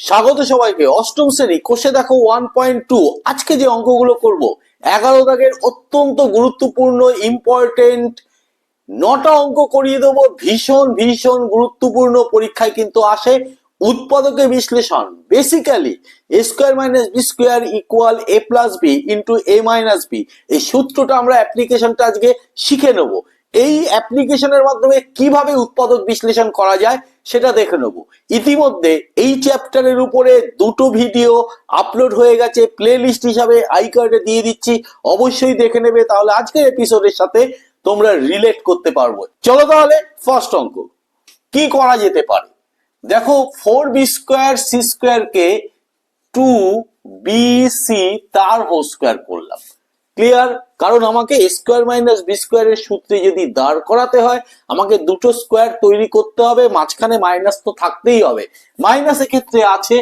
স্বাগত সবাইকে। অষ্টম শ্রেণি, কোষে দেখো ওয়ান পয়েন্ট টু আজকে যে অঙ্কগুলো করব, এগারো দাগের অত্যন্ত গুরুত্বপূর্ণ ইম্পর্টেন্ট নটা অঙ্ক করিয়ে দেবো। ভীষণ ভীষণ গুরুত্বপূর্ণ পরীক্ষায় কিন্তু আসে উৎপাদকের বিশ্লেষণ। Basically A square minus B square equal A plus B into A minus B এই সূত্রটা আমরা অ্যাপ্লিকেশনটা আজকে শিখে নেব। এই অ্যাপ্লিকেশনের মাধ্যমে কীভাবে উৎপাদক বিশ্লেষণ করা যায় সেটা দেখে নেব। ইতিমধ্যে এই চ্যাপ্টারের উপরে দুটো ভিডিও আপলোড হয়ে গেছে প্লে লিস্ট হিসাবে আই কার্ডে দিয়ে দিচ্ছি, অবশ্যই দেখে নেবে, তাহলে আজকের এপিসোডের সাথে তোমরা রিলেট করতে পারব। চলো তাহলে ফার্স্ট অঙ্ক, কি করা যেতে পারে? দেখো, four B square C square কে টু বি সি তার হোল স্কোয়ার করলাম। ক্লিয়ার কারণ আমাকে স্কোয়ার মাইনাস বি স্কোয়ারের সূত্রে যদি দাঁড় করাতে হয়, আমাকে দুটো স্কোয়ার তৈরি করতে হবে, মাঝখানে মাইনাস তো থাকতেই হবে। মাইনাস ক্ষেত্রে আছে,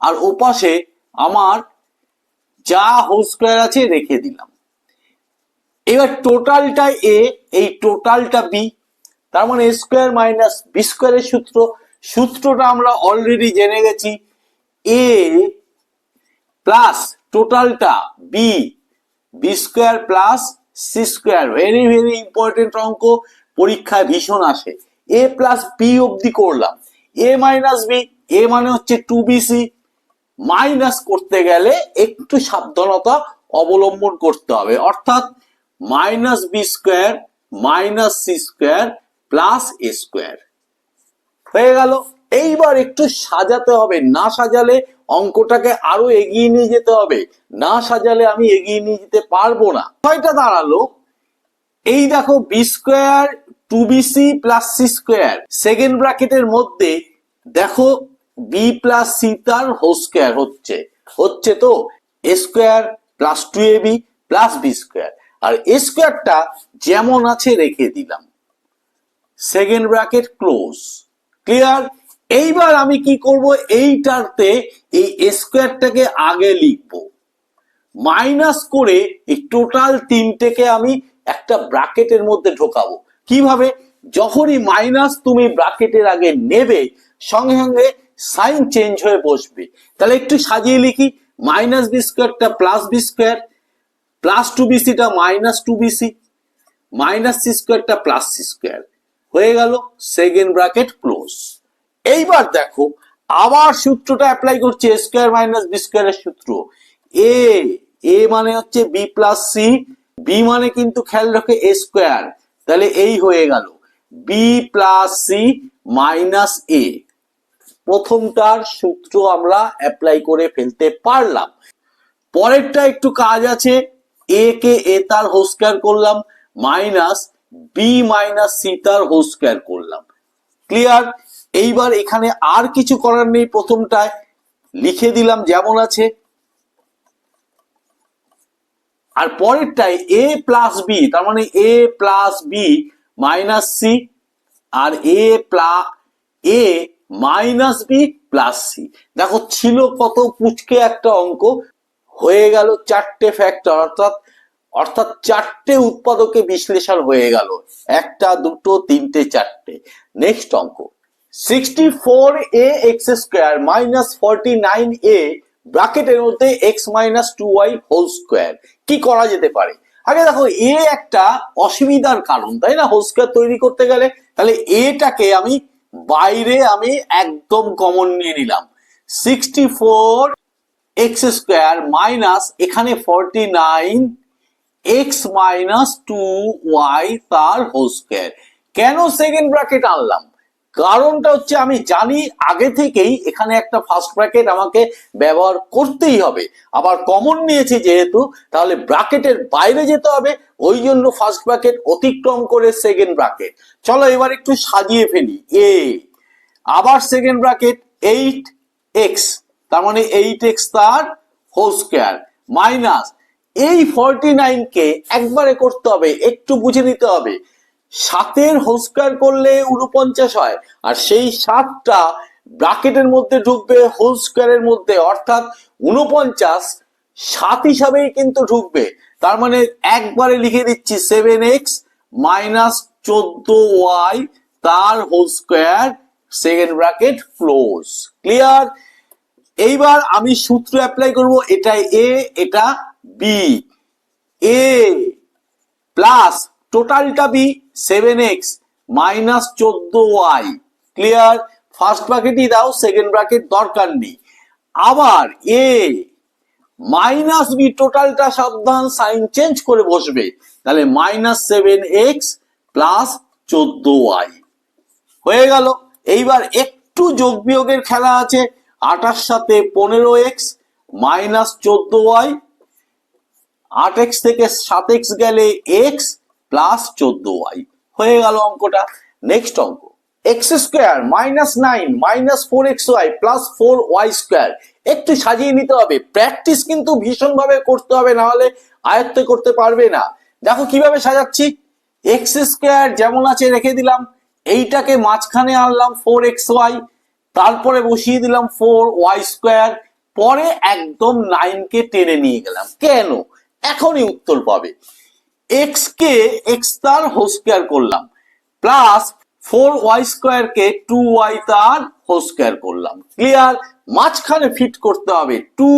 আর ওপাশে আমার যা হোল স্কোয়ার আছে রেখে দিলাম। এবার টোটালটা এ এই টোটালটা বি তার মানে স্কোয়ার মাইনাস বি স্কোয়ারের সূত্র, সূত্রটা আমরা অলরেডি জেনে গেছি। এ প্লাস টোটালটা B B square plus C square very very important অঙ্ক, পরীক্ষায় ভীষণ আসে। এ প্লাস বি অবধি করলাম। এ মাইনাস বি এ মানে হচ্ছে টু বি সি মাইনাস করতে গেলে একটু সাবধানতা অবলম্বন করতে হবে। অর্থাৎ minus B square minus C square plus A square হয়ে গেল। এইবার একটু সাজাতে হবে। না সাজালে অঙ্কটাকে আরও এগিয়ে নিয়ে যেতে হবে। না সাজালে আমি এগিয়ে নিয়ে যেতে পারব না। ছয়টা দাঁড়াল। এই দেখো B square two B C plus C square second ব্র্যাকেটের মধ্যে দেখো বি প্লাস সি তার হোল স্কোয়ার হচ্ছে। হচ্ছে তো A square plus two A B plus B square R A স্কোয়ারটা যেমন আছে রেখে দিলাম। সেকেন্ড ব্র্যাকেট ক্লোজ ক্লিয়ার এইবার আমি কি করব? এইটাতে এই স্কোয়ারটাকে আগে লিখব। মাইনাস করে এই টোটাল তিনটেকে আমি একটা ব্রাকেটের মধ্যে ঢোকাবো। কীভাবে? যখনই মাইনাস তুমি ব্রাকেটের আগে নেবে, সঙ্গে সঙ্গে সাইন চেঞ্জ হয়ে বসবে। তাহলে একটু সাজিয়ে লিখি। মাইনাস বি স্কোয়ারটা plus B square, plus two বিসিটা minus two B C minus C স্কোয়ারটা প্লাস সি স্কোয়ার। হয়ে গেল সেকেন্ড ব্র্যাকেট ক্লোজ। এইবার দেখো, আবার সূত্রটা অ্যাপ্লাই করছি এ স্কোয়ার মাইনাস বি স্কোয়ারের সূত্র। এ এ মানে হচ্ছে বি প্লাস সি বি মানে কিন্তু খেয়াল রাখে এ স্কোয়ার তাহলে এই হয়ে গেল। B plus C minus A প্রথমটার সূত্র আমরা অ্যাপ্লাই করে ফেলতে পারলাম। পরেরটা একটু কাজ আছে। এ কে এ তার হোল স্কোয়ার করলাম মাইনাস বি মাইনাস সি তার হোল স্কোয়ার করলাম। ক্লিয়ার এইবার এখানে আর কিছু করার নেই প্রথমটায় লিখে দিলাম যেমন আছে। আর পরেরটায় এ প্লাস বি তার মানে A plus B minus C R A plus A minus B plus C দেখো, ছিল কত পুচকে একটা অঙ্ক, হয়ে গেল চারটে ফ্যাক্টর অর্থাৎ অর্থাৎ চারটে উৎপাদকে বিশ্লেষণ হয়ে গেল, একটা, দুটো, তিনটে, চারটে। নেক্সট অঙ্ক। Sixty four A X square minus forty nine A ব্রাকেটের মধ্যে X minus two Y whole square কি করা যেতে পারে? আগে দেখো এ একটা অসুবিধার কারণ, তাই না? হোল স্কোয়ার তৈরি করতে গেলে। তাহলে এটাকে আমি বাইরে আমি একদম কমন নিয়ে নিলাম। Sixty four X square minus এখানে forty nine X minus two Y তার হোল স্কোয়ার কেন সেকেন্ড ব্র্যাকেট আনলাম? কারণটা হচ্ছে আমি জানি আগে থেকেই এখানে একটা ফার্স্ট ব্র্যাকেট আমাকে ব্যবহার করতেই হবে। আবার কমন নিয়েছি যেহেতু, তাহলে ব্র্যাকেটের বাইরে যেতে হবে, ওই জন্য ফার্স্ট ব্র্যাকেট অতিক্রম করে সেকেন্ড ব্র্যাকেট চলো এবার একটু সাজিয়ে ফেলি। এ আবার সেকেন্ড ব্র্যাকেট এইট এক্স তার মানে এইট এক্স তার হোল স্কোয়ার মাইনাস এই ফর্টি কে একবারে করতে হবে, একটু বুঝে নিতে হবে। সাতের হোল স্কোয়ার করলে উনপঞ্চাশ হয়, আর সেই সাতটা ব্রাকেটের মধ্যে ঢুকবে হোল মধ্যে, অর্থাৎ উনপঞ্চাশ সাত হিসাবেই কিন্তু ঢুকবে। তার মানে একবারে লিখে দিচ্ছি সেভেন এক্স মাইনাস চোদ্দ ওয়াই, তার whole square second bracket, close. Clear? এইবার আমি সূত্র অ্যাপ্লাই করব এটা এ, এটা বি। এ প্লাস টোটালটা বি সেভেন এক্স মাইনাস চোদ্দ ওয়াই ক্লিয়ার ফার্স্ট ব্র্যাকেটই দাও সেকেন্ড ব্র্যাকেট দরকার নেই। আবার এ মাইনাস বি টোটালটা সাবধান সাইন চেঞ্জ করে বসবে। তাহলে মাইনাস সেভেন এক্স প্লাস চোদ্দ ওয়াই হয়ে গেল। এইবার একটু যোগ বিয়োগের খেলা আছে। আটার সাথে পনেরো এক্স মাইনাস চোদ্দ ওয়াই আট এক্স থেকে সাত এক্স গেলে এক্স প্লাস চোদ্দ ওয়াই হয়ে গেল অঙ্কটা। নেক্সট অঙ্ক। X square minus nine minus four X Y plus four Y square একটু সাজিয়ে নিতে হবে। প্র্যাকটিস কিন্তু ভীষণভাবে করতে হবে না হলে আয়ত্তে করতে পারবে না। দেখো কীভাবে সাজাচ্ছি। এক্স স্কোয়ার যেমন আছে, রেখে দিলাম। এইটাকে মাঝখানে আনলাম ফোর এক্স ওয়াই তারপরে বসিয়ে দিলাম ফোর ওয়াই স্কোয়ার পরে একদম নাইনকে টেনে নিয়ে গেলাম। কেন? এখনই উত্তর পাবে। এক্স কে এক্স তার হোল স্কোয়ার করলাম প্লাস ফোর ওয়াই স্কোয়ার কে টু ওয়াই তার হোল স্কোয়ার করলাম। ক্লিয়ার মাঝখানে ফিট করতে হবে টু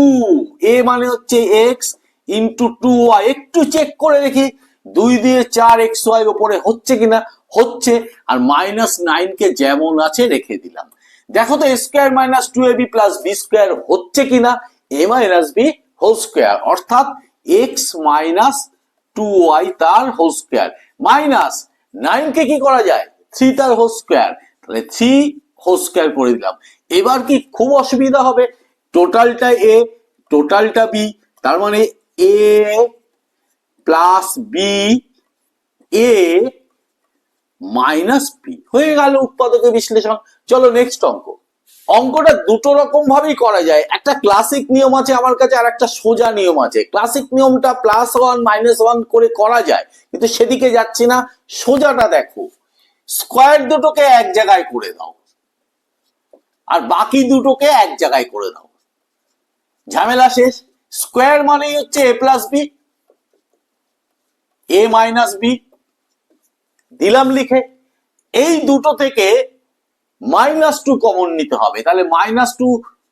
এ মানে হচ্ছে এক্স ইন্টু টু ওয়াই একটু চেক করে দেখি, দুই দিয়ে চার এক্স ওয়াই ওপরে হচ্ছে কিনা? হচ্ছে, আর মাইনাস কে যেমন আছে রেখে দিলাম। দেখো তো square minus two A B plus B square হচ্ছে কিনা? A minus B whole square অর্থাৎ এক্স মাইনাস টু ওয়াই তার হোল স্কোয়ার মাইনাস নাইন কে করা যায়? থ্রি তার হোল স্কোয়ার তাহলে থ্রি হোল স্কোয়ার করে দিলাম। এবার কি খুব অসুবিধা হবে? টোটালটা এ টোটালটা বি তার মানে A plus B A minus P হয়ে গেল উৎপাদকের বিশ্লেষণ। চলো নেক্সট অঙ্ক। অঙ্কটা দুটো রকম ভাবেই করা যায়। একটা ক্লাসিক নিয়ম আছে, আমার কাছে আর একটা সোজা নিয়ম আছে। ক্লাসিক নিয়মটা প্লাস ওয়ান মাইনাস ওয়ান করে করা যায়, কিন্তু সেদিকে যাচ্ছি না। সোজাটা দেখো। স্কোয়ার দুটোকে এক জায়গায় করে দাও। আর বাকি দুটোকে এক জায়গায় করে দাও। ঝামেলা শেষ। স্কোয়ার মানেই হচ্ছে A plus B A minus B দিলাম লিখে। এই দুটো থেকে মাইনাস টু কমন নিতে হবে। তাহলে মাইনাস টু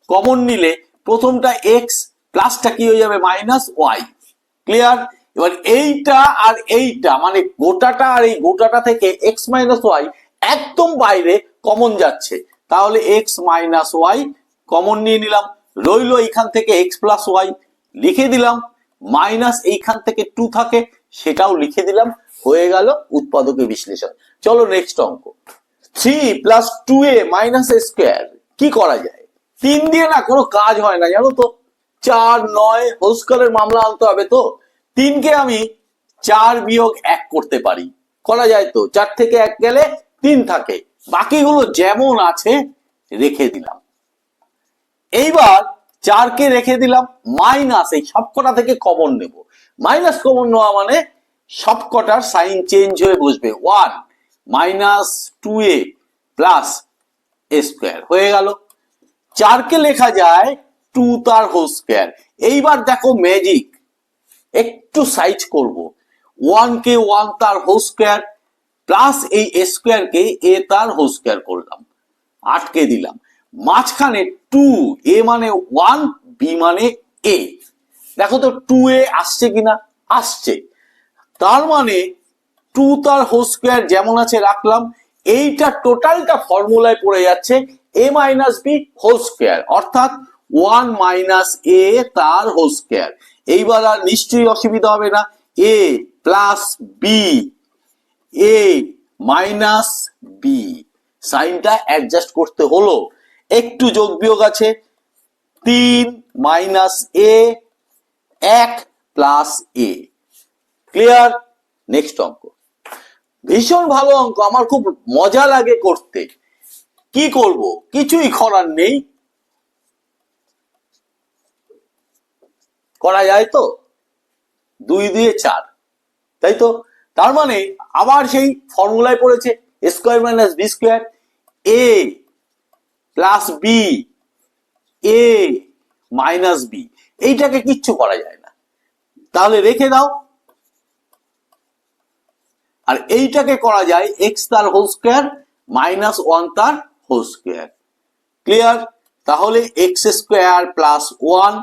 কমন নিলে প্রথমটা এক্স প্লাসটা কি হয়ে যাবে? মাইনাস ওয়াই ক্লিয়ার এবার এইটা আর এইটা মানে গোটাটা আর এই গোটাটা থেকে এক্স মাইনাস ওয়াই একদম বাইরে কমন যাচ্ছে। তাহলে এক্স মাইনাস ওয়াই কমন নিয়ে নিলাম। রইল এইখান থেকে এক্স প্লাস ওয়াই লিখে দিলাম। মাইনাস এইখান থেকে টু থাকে, সেটাও লিখে দিলাম। হয়ে গেল উৎপাদকের বিশ্লেষণ। চলো নেক্সট অঙ্ক। Three plus two A minus A কি করা যায়? তিন দিয়ে না কোনো কাজ হয় না, জানো তো? চার, নয় হোস্কলের মামলা আনতে হবে তো? তিনকে আমি চার বিয়োগ এক করতে পারি। করা যায় তো? চার থেকে এক গেলে তিন থাকে। বাকিগুলো যেমন আছে, রেখে দিলাম। এইবার চারকে রেখে দিলাম মাইনাস এই সবকটা থেকে কমন নেব। মাইনাস কমন নেওয়া মানে সবকটার সাইন চেঞ্জ হয়ে বসবে। One minus two A plus A square. হয়ে গেল। চারকে লেখা যায় টু তার হোল স্কোয়ার। এইবার দেখো ম্যাজিক। একটু সাইজ করব। ওয়ান কে ওয়ান তার হোল স্কোয়ার, প্লাস এই স্কোয়ার কে এ তার হোল স্কোয়ার করলাম। আটকে দিলাম। মাঝখানে টু, এ মানে ওয়ান, বি মানে এ। দেখো তো টু এ আসছে কিনা? আসছে। তার মানে টু তার হোল স্কোয়ার যেমন আছে রাখলাম, এইটা টোটালটা ফর্মুলায় পড়ে যাচ্ছে A minus B whole square, অর্থাৎ ওয়ান মাইনাস এ তার হোল স্কোয়ার। এইবার আর নিশ্চয়ই অসুবিধা হবে না, A plus B, A minus B. সাইনটা adjust করতে হলো, একটু যোগ বিয়োগ আছে, তিন মাইনাস এ, এক প্লাস এ। ক্লিয়ার? নেক্সট অঙ্ক। ভীষণ ভালো অঙ্ক, আমার খুব মজা লাগে করতে। কি করব? কিছুই করার নেই। করা যায় তো? দুই দিয়ে চার। তাই তো? তার মানে আবার সেই ফর্মুলায় পড়েছে square minus B square, A plus B, A minus B. এইটাকে কিচ্ছু করা যায় না। তাহলে রেখে দাও আর এইটাকে করা যায় এক্স তার হোল স্কোয়ার মাইনাস ওয়ান তার হোল স্কোয়ার ক্লিয়ার তাহলে এক্স স্কোয়ার প্লাস ওয়ান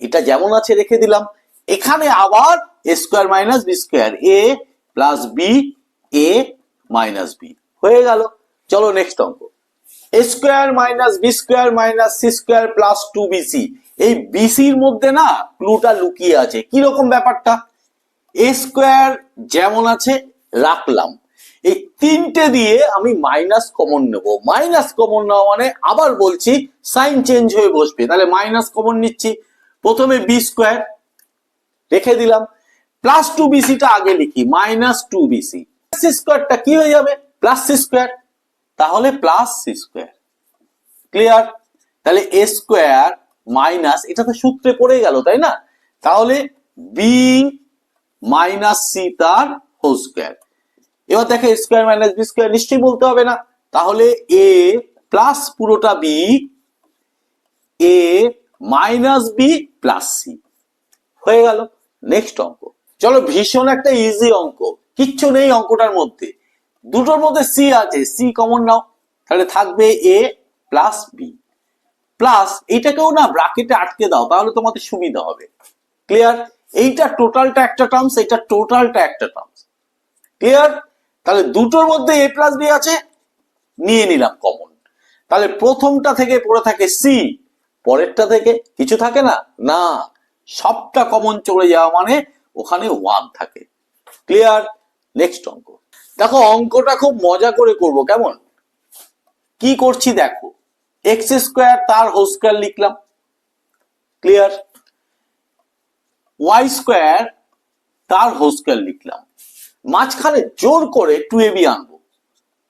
এটা যেমন আছে রেখে দিলাম। এখানে আবার A square minus B square A plus B A minus B হয়ে গেল। চলো নেক্সট অঙ্ক। A square minus B square minus C square plus two B C এই বিসির মধ্যে না ক্লুটা লুকিয়ে আছে। কীরকম ব্যাপারটা? এ স্কোয়ার যেমন আছে রাখলাম। এই তিনটে দিয়ে আমি মাইনাস কমন নেব। মাইনাস কমন নেওয়া মানে আবার বলছি সাইন চেঞ্জ হয়ে বসবে। তাহলে মাইনাস কমন নিচ্ছি। প্রথমে বি স্কোয়ার রেখে দিলাম। প্লাস টু বিসিটা আগে লিখি। মাইনাস টু বিসি সি স্কোয়ারটা কি হয়ে যাবে? প্লাস সি স্কোয়ার তাহলে প্লাস সি স্কোয়ার ক্লিয়ার তাহলে এ স্কোয়ার মাইনাস এটা তো সূত্রে পড়ে গেল, তাই না? তাহলে বি মাইনাস সি তার হোল স্কোয়ার এবার দেখে স্কোয়ার মাইনাস বি স্কোয়ার নিশ্চয়ই বলতে হবে না। তাহলে এ প্লাস পুরোটা B A minus B plus C হয়ে গেল নেক্সট অঙ্ক। চলো ভীষণ একটা ইজি অঙ্ক। কিচ্ছু নেই অঙ্কটার মধ্যে। দুটোর মধ্যে সি আছে সি কমন নাও। তাহলে থাকবে এ প্লাস বি প্লাস এইটাকেও না ব্রাকেটে আটকে দাও, তাহলে তোমাদের সুবিধা হবে। ক্লিয়ার এইটা টোটালটা একটা টার্মস এটা টোটালটা একটা টার্মস ক্লিয়ার তাহলে দুটোর মধ্যে এ প্লাস বি আছে, নিয়ে নিলাম কমন তাহলে প্রথমটা থেকে পড়ে থাকে সি পরেরটা থেকে কিছু থাকে না? না, সবটা কমন চলে যাওয়া মানে ওখানে ওয়ান থাকে। ক্লিয়ার নেক্সট অঙ্ক। দেখো, অঙ্কটা খুব মজা করে করব, কেমন? কি করছি দেখো এক্স স্কোয়ার তার হোল স্কোয়ার লিখলাম। ক্লিয়ার ওয়াই স্কোয়ার তার হোল স্কোয়ার লিখলাম। মাঝখানে জোর করে টু এ বি আনব।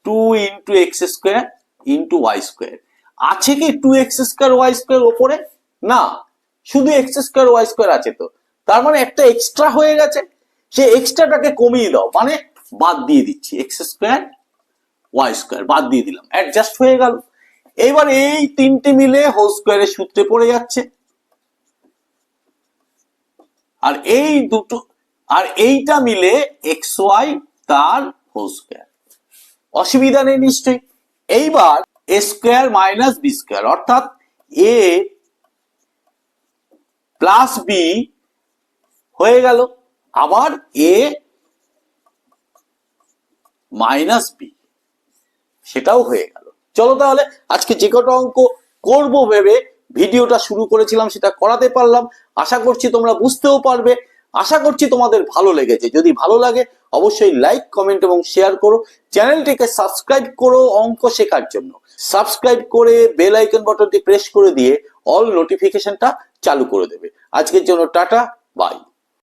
Two into X square into Y square আছে কি two X square Y square ওপরে? না। শুধু এক্স স্কোয়ার ওয়াই স্কোয়ার আছে তো। তার মানে একটা এক্সট্রা হয়ে গেছে। সে এক্সট্রাটাকে কমিয়ে দাও। মানে বাদ দিয়ে দিচ্ছি। এক্স স্কোয়ার ওয়াই স্কোয়ার বাদ দিয়ে দিলাম। অ্যাডজাস্ট হয়ে গেল। এবার এই তিনটে মিলে হোল স্কোয়ারের সূত্রে পড়ে যাচ্ছে। আর এই দুটো আর এইটা মিলে এক্স ওয়াই তার হোল স্কোয়ার অসুবিধা নেই নিশ্চয়ই। এইবার A square minus B square অর্থাৎ এ প্লাস বি হয়ে গেল। আবার এ মাইনাস বি সেটাও হয়ে গেল। চলো তাহলে আজকে যে কটা অঙ্ক করব ভেবে ভিডিওটা শুরু করেছিলাম, সেটা করাতে পারলাম। আশা করছি তোমরা বুঝতেও পারবে। আশা করছি তোমাদের ভালো লেগেছে। যদি ভালো লাগে, অবশ্যই লাইক কমেন্ট এবং শেয়ার করো। চ্যানেলটিকে সাবস্ক্রাইব করো অঙ্ক শেখার জন্য। সাবস্ক্রাইব করে বেল আইকন বাটনটি প্রেস করে দিয়ে অল নোটিফিকেশনটা চালু করে দেবে। আজকের জন্য টাটা বাই